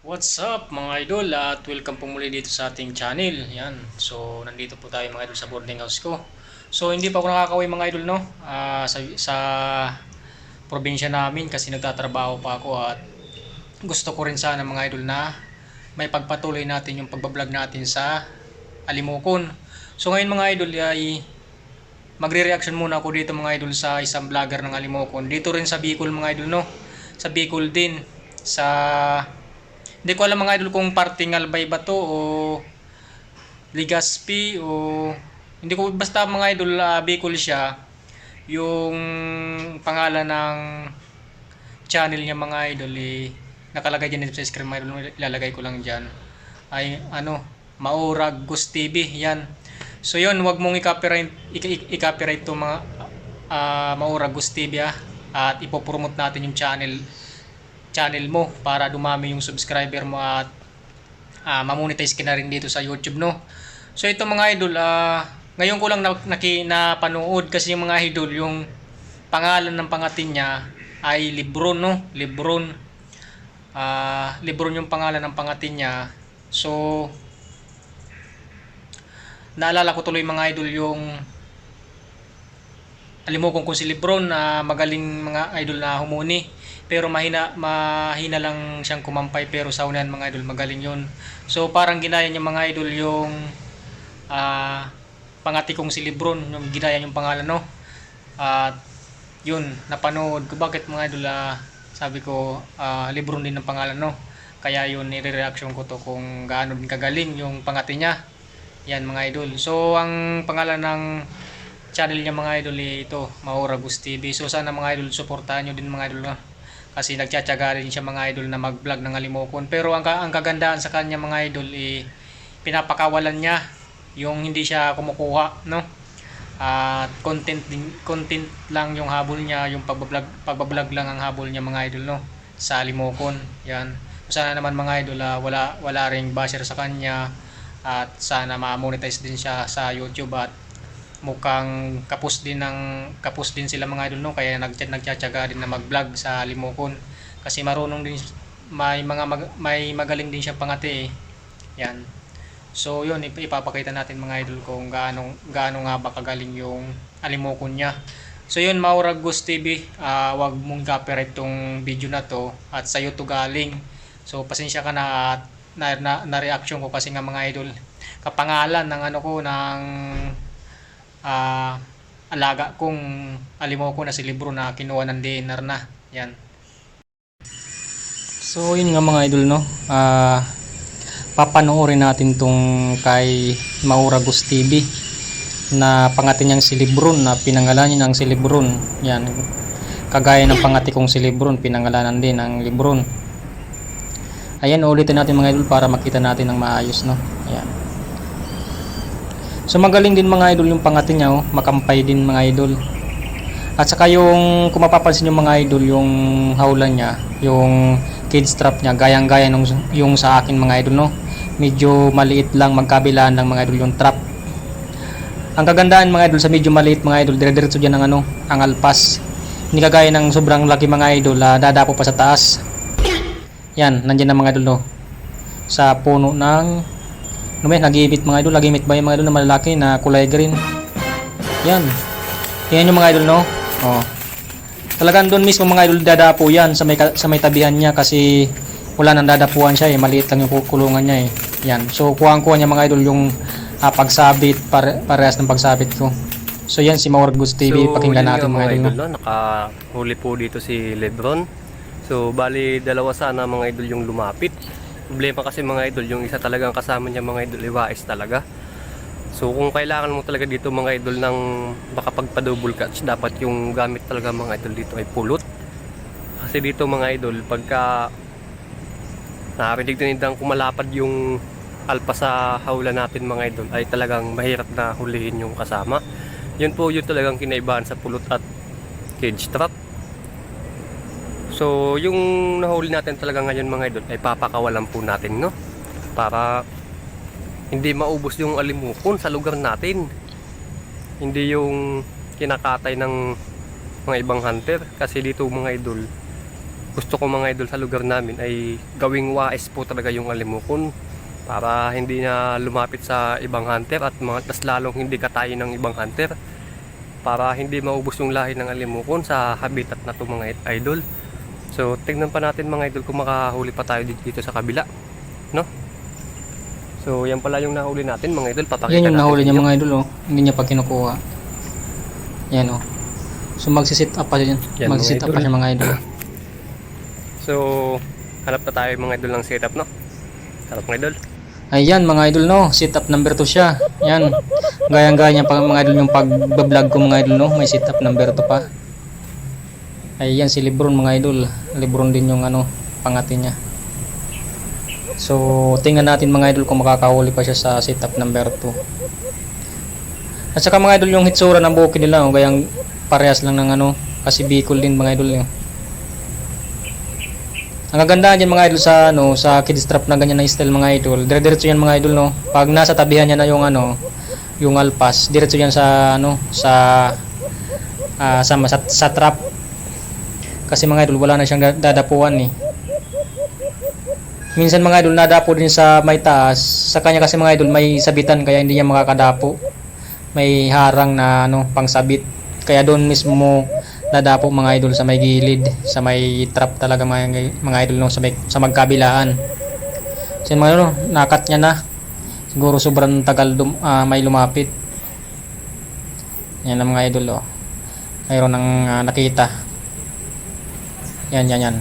What's up mga idol at welcome po muli dito sa ating channel. Yan. So nandito po tayo mga idol sa boarding house ko. So hindi pa ako nakakauwi mga idol no Ah, sa, sa probinsya namin kasi nagtatrabaho pa ako at gusto ko rin sana mga idol na may pagpatuloy natin yung pagbablog natin sa Alimokon. So ngayon mga idol ay magre-reaction muna ako dito mga idol sa isang vlogger ng Alimokon. Dito rin sa Bicol mga idol no. Sa Bicol din sa hindi ko alam mga idol kung parting Albay ba to o Ligaspi o hindi ko basta mga idol uh, Bicol siya. Yung pangalan ng channel niya mga idol eh, nakalagay dito sa screen mga idol. Ilalagay ko lang dyan. Ay ano Maurag Gus TV yan. So yun wag mong i-copyright i-copyright to mga uh, Maurag Gus TV ah at ipopromote natin yung channel channel mo para dumami yung subscriber mo at ah, mamonetize ka na rin dito sa YouTube no. So ito mga idol, ah, ngayon ko lang na, naki, napanood kasi yung mga idol yung pangalan ng pangatin niya ay Lebron no, Lebron. Ah, Lebron yung pangalan ng pangatin niya. So naalala ko tuloy mga idol yung alimokong kung si Lebron na magaling mga idol na humuni pero mahina mahina lang siyang kumampay pero sa unahan mga idol magaling yun. So parang ginaya niya mga idol yung ah pangati kong si Lebron yung ginaya yung pangalan no? At yun napanood ko. Bakit mga idol ah, sabi ko ah, Lebron din ang pangalan no? Kaya yun nire-reaction ko to kung gaano din kagaling yung pangati niya. Yan mga idol. So ang pangalan ng channel niya mga idol eh, ito Maura Gus TV so sana mga idol suportahan nyo din mga idol no? Kasi nagtsatsaga rin siya mga idol na mag-vlog ng Alimokon. Pero ang, ang kagandahan sa kanya mga idol eh, pinapakawalan niya yung hindi siya kumukuha no? At content din content lang yung habol niya yung pagbablog pagbablog lang ang habol niya mga idol no? Sa Alimokon yan. Sana naman mga idol ah, wala wala ring basher sa kanya at sana ma-monetize din siya sa YouTube at mukhang kapos din ng kapos din sila mga idol no kaya nag nagtsatsaga din na mag-vlog sa Limokon kasi marunong din may mga mag- may magaling din siyang pangati eh. Yan. So yun ip- ipapakita natin mga idol kung gaano gaano nga ba kagaling yung Alimokon niya. So yun Maura Gus TV, ah, wag mong copyright tong video na to at sa to galing. So pasensya ka na at na, na, na reaction ko kasi nga mga idol kapangalan ng ano ko ng ah alaga kong alimo ko na si libro na kinuha ng DNR na. Yan. So yun nga mga idol no. Ah papanoorin natin tong kay Maura Gus TV na pangati niyang si Lebron na pinangalanan niya ng si Lebron. Yan. Kagaya ng pangati kong si Lebron, pinangalanan din ng Lebron. Ayan, ulitin natin mga idol para makita natin ng maayos, no? Ayan. So magaling din mga idol yung pangati niya, oh. makampay din mga idol. At saka yung kung mapapansin yung mga idol yung hawlan niya, yung kid strap niya, gayang-gaya nung yung sa akin mga idol no. Medyo maliit lang magkabilaan ng mga idol yung trap. Ang kagandahan mga idol sa medyo maliit mga idol, dire-diretso diyan ng ano, ang alpas. Hindi kagaya ng sobrang laki mga idol, ah, dadapo pa sa taas. Yan, nandiyan na mga idol no. Sa puno ng ano ba yan, nag-iimit mga idol, nag-iimit ba yung mga idol na malalaki na kulay green? Yan. Yan yung mga idol no. Oh. Talagang doon mismo mga idol dadapo yan sa may sa may tabihan niya kasi wala nang dadapuan siya eh, maliit lang yung kulungan niya eh. Yan. So kuha-kuha niya mga idol yung ah, pagsabit pare, parehas ng pagsabit ko. So yan si Maurgus TV, pakinggan yun nga, natin mga idol. no? no? Nakahuli po dito si Lebron. So, bali dalawa sana mga idol yung lumapit. Problema kasi mga idol, yung isa talagang kasama niya mga idol, iwais talaga. So, kung kailangan mo talaga dito mga idol ng baka pagpa-double catch, dapat yung gamit talaga mga idol dito ay pulot. Kasi dito mga idol, pagka nakarinig tinidang kumalapad yung alpa sa hawla natin mga idol, ay talagang mahirap na hulihin yung kasama. Yun po yung talagang kinaibahan sa pulot at cage trap. So, yung nahuli natin talaga ngayon mga idol ay papakawalan po natin, no? Para hindi maubos yung alimukon sa lugar natin. Hindi yung kinakatay ng mga ibang hunter kasi dito mga idol gusto ko mga idol sa lugar namin ay gawing wais po talaga yung alimukon para hindi na lumapit sa ibang hunter at mga tas lalong hindi katayin ng ibang hunter para hindi maubos yung lahi ng alimukon sa habitat na to mga idol. So tingnan pa natin mga idol kung makahuli pa tayo dito, sa kabila, no? So yan pala yung nahuli natin mga idol, papakita Yan yung natin nahuli niya mga idol oh. Hindi niya pa kinukuha. Yan oh. So magsisit up pa siya. Yan, magsisit up pa siya mga idol. So hanap na tayo mga idol ng setup, no? Harap mga idol. Ayan mga idol no, sit up number 2 siya. Yan. Gayang-gaya niya pa mga idol yung pag-vlog ko mga idol no, may sit up number 2 pa. Ayan si Lebron mga idol. Lebron din yung ano, pangati niya. So, tingnan natin mga idol kung makakahuli pa siya sa sit up number 2. At saka mga idol yung hitsura ng buki nila, oh, gayang parehas lang ng ano, kasi Bicol din mga idol yun. Ang kagandahan dyan mga idol sa ano, sa kids trap na ganyan na style mga idol. Dire-diretso yan mga idol no. Pag nasa tabihan niya na yung ano, yung alpas, diretso yan sa ano, sa ah, sa, sa, sa trap. Kasi mga idol wala na siyang da- dadapuan eh. Minsan mga idol nadapo din sa may taas. Sa kanya kasi mga idol may sabitan kaya hindi niya makakadapo. May harang na ano, pangsabit. Kaya doon mismo mo dadapo mga idol sa may gilid, sa may trap talaga mga, mga idol no, sa, may, sa magkabilaan. So mga idol, nakat niya na. Siguro sobrang tagal dum, ah, may lumapit. Yan ang mga idol oh. Mayroon ng ah, nakita. Yan, yan, yan.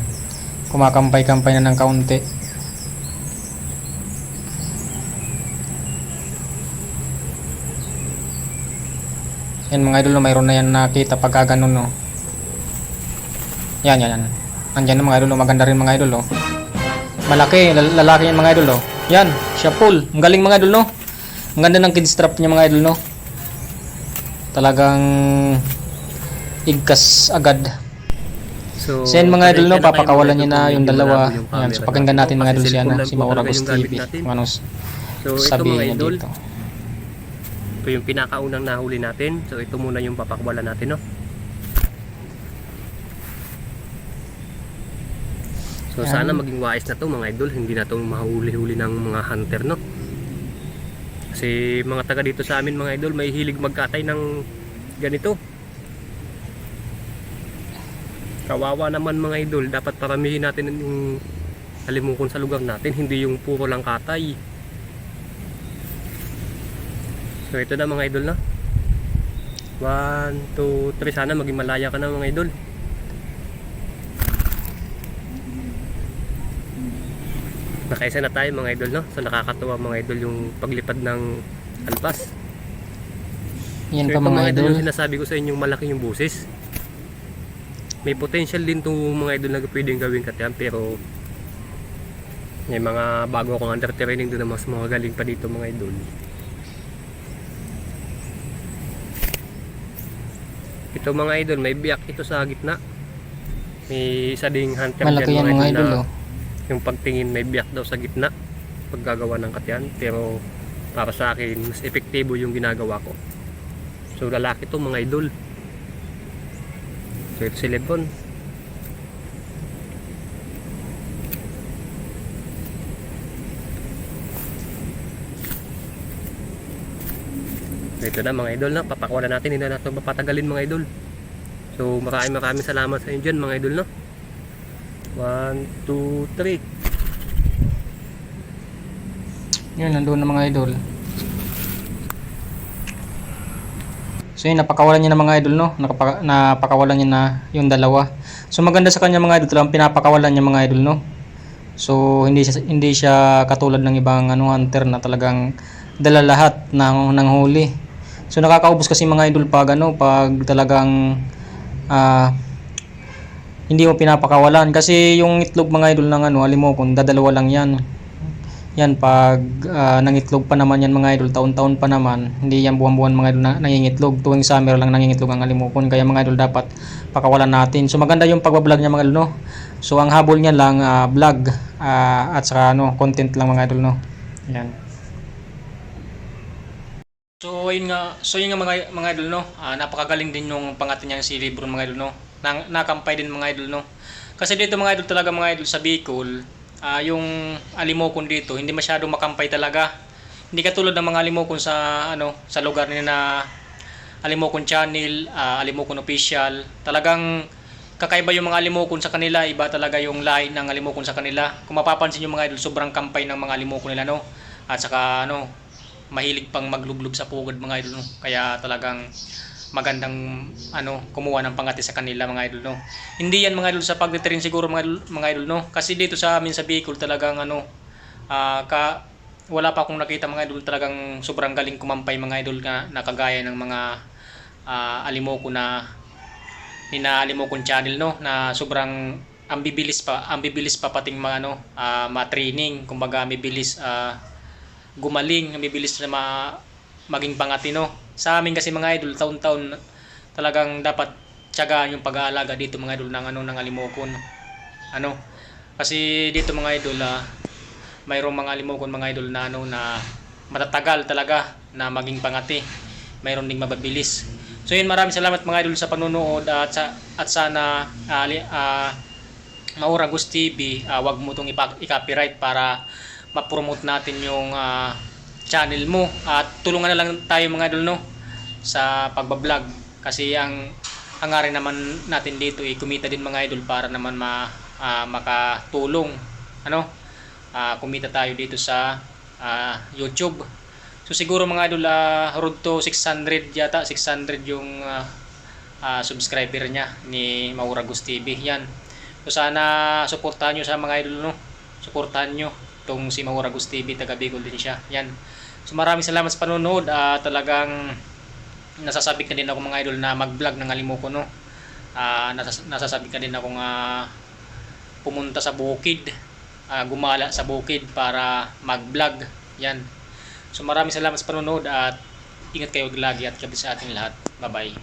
Kumakampay-kampay na ng kaunti. Yan mga idol, mayroon na yan nakita pagka ganun, no. Yan, yan, yan. Andyan na mga idol, maganda rin mga idol, no. Malaki, lal- lalaki yan mga idol, no. Yan, siya full. Ang galing mga idol, no. Ang ganda ng kid strap niya mga idol, no. Talagang igkas agad. So, yan mga idol, no, papakawalan niya na yung dalawa. Yan, so pakinggan natin mga idol Kasi si, cellphone lang si natin. Kung ano So ito sabihin mga niya idol, dito. ito yung pinakaunang nahuli natin. So ito muna yung papakwalan natin, no? So Yan. sana maging wise na to mga idol, hindi na to mahuli-huli ng mga hunter, no? Kasi mga taga dito sa amin mga idol, may hilig magkatay ng ganito. Kawawa naman mga idol, dapat paramihin natin yung halimukon sa lugar natin, hindi yung puro lang katay. So ito na mga idol na. 1, 2, 3. Sana maging malaya ka na mga idol. Nakaisa na tayo mga idol no. So nakakatuwa mga idol yung paglipad ng alpas. Yan so, pa ito, mga idol. yung sinasabi ko sa inyo malaki yung busis. May potential din itong mga idol na pwedeng gawin katiyan pero may mga bago akong under training doon na mas mga galing pa dito mga idol. Ito mga idol, may biyak ito sa gitna. May isa ding hunter Malaki dyan, yan mga idol, na oh. yung pagtingin may biyak daw sa gitna paggagawa ng katyan pero para sa akin mas epektibo yung ginagawa ko so lalaki to mga idol so ito ito na mga idol na papakawalan natin. Hindi na natin papatagalin mga idol. So maraming maraming salamat sa inyo dyan mga idol no? 1, 2, 3 Yun, nandun na mga idol. So yun, napakawalan niya ng mga idol, no? Nakapa, napakawalan niya na yung dalawa. So maganda sa kanya mga idol, talagang pinapakawalan niya mga idol, no? So hindi siya, hindi siya katulad ng ibang ano, hunter na talagang dala lahat ng, ng huli. So nakakaubos kasi mga idol pag ano, pag talagang ah hindi mo pinapakawalan kasi yung itlog mga idol ng ano, alim mo kung dadalawa lang yan. Yan pag ah, nangitlog pa naman yan mga idol, taon-taon pa naman, hindi yan buwan-buwan mga idol na nangingitlog. Tuwing summer lang nangingitlog ang alimokon. Kaya mga idol dapat pakawalan natin. So maganda yung pagbablog niya mga idol no. So ang habol niya lang ah, vlog ah, at saka ano, content lang mga idol no. Yan. So ayun nga, so yun nga mga mga idol no. Ah, napakagaling din yung pangatin niya si Lebron mga idol no. Nang, nakampay din mga idol no. Kasi dito mga idol talaga mga idol sa Bicol, ah, yung alimokon dito hindi masyadong makampay talaga. Hindi katulad ng mga alimokon sa ano sa lugar nila na Alimokon Channel, ah, Alimokon Official. Talagang kakaiba yung mga alimokon sa kanila, iba talaga yung lahi ng alimokon sa kanila. Kung mapapansin yung mga idol, sobrang kampay ng mga alimokon nila no. At saka ano, mahilig pang maglublob sa pugad mga idol no. Kaya talagang magandang ano kumuha ng pangati sa kanila mga idol no. Hindi yan mga idol sa pagdetrain siguro mga idol, mga idol no. Kasi dito sa amin sa Bicol talagang ano ah, ka wala pa akong nakita mga idol talagang sobrang galing kumampay mga idol na nakagaya ng mga ah, alimoko na nina alimokon channel no na sobrang ang bibilis pa ang bibilis pa pating mga ano ah, ma-training kumbaga bibilis ah, gumaling ang bibilis na ma, maging pangatino sa amin kasi mga idol taon-taon talagang dapat tiyagaan yung pag-aalaga dito mga idol ng ano ng alimokon. Ano? Kasi dito mga idol ah, mayroong mga alimokon mga idol na ano na matatagal talaga na maging pangati. Mayroon ding mababilis. So yun maraming salamat mga idol sa panonood at sa at sana ah, li- ah, Maura Gus TV ah, wag mo itong i-copyright para ma-promote natin yung ah, channel mo at tulungan na lang tayo mga idol no sa pagbablog. Kasi ang hangarin naman natin dito ay kumita din mga idol para naman ma, ah, makatulong ano? Ah, kumita tayo dito sa ah, YouTube. So siguro mga idol ah, road to 600 yata 600 yung ah, ah, subscriber niya ni Maura Gus TV yan. So sana suportahan nyo sa mga idol no suportahan nyo itong si Maura Gus TV taga Bicol din siya. Yan. So maraming salamat sa panonood. At talagang nasasabi ka din ako mga idol na mag-vlog ng Alimuko no? Ah, nasas- nasasabi ka din ako nga pumunta sa bukid. Ah, gumala sa bukid para mag-vlog. Yan. So maraming salamat sa panonood at ingat kayo lagi at gabi sa ating lahat. Bye bye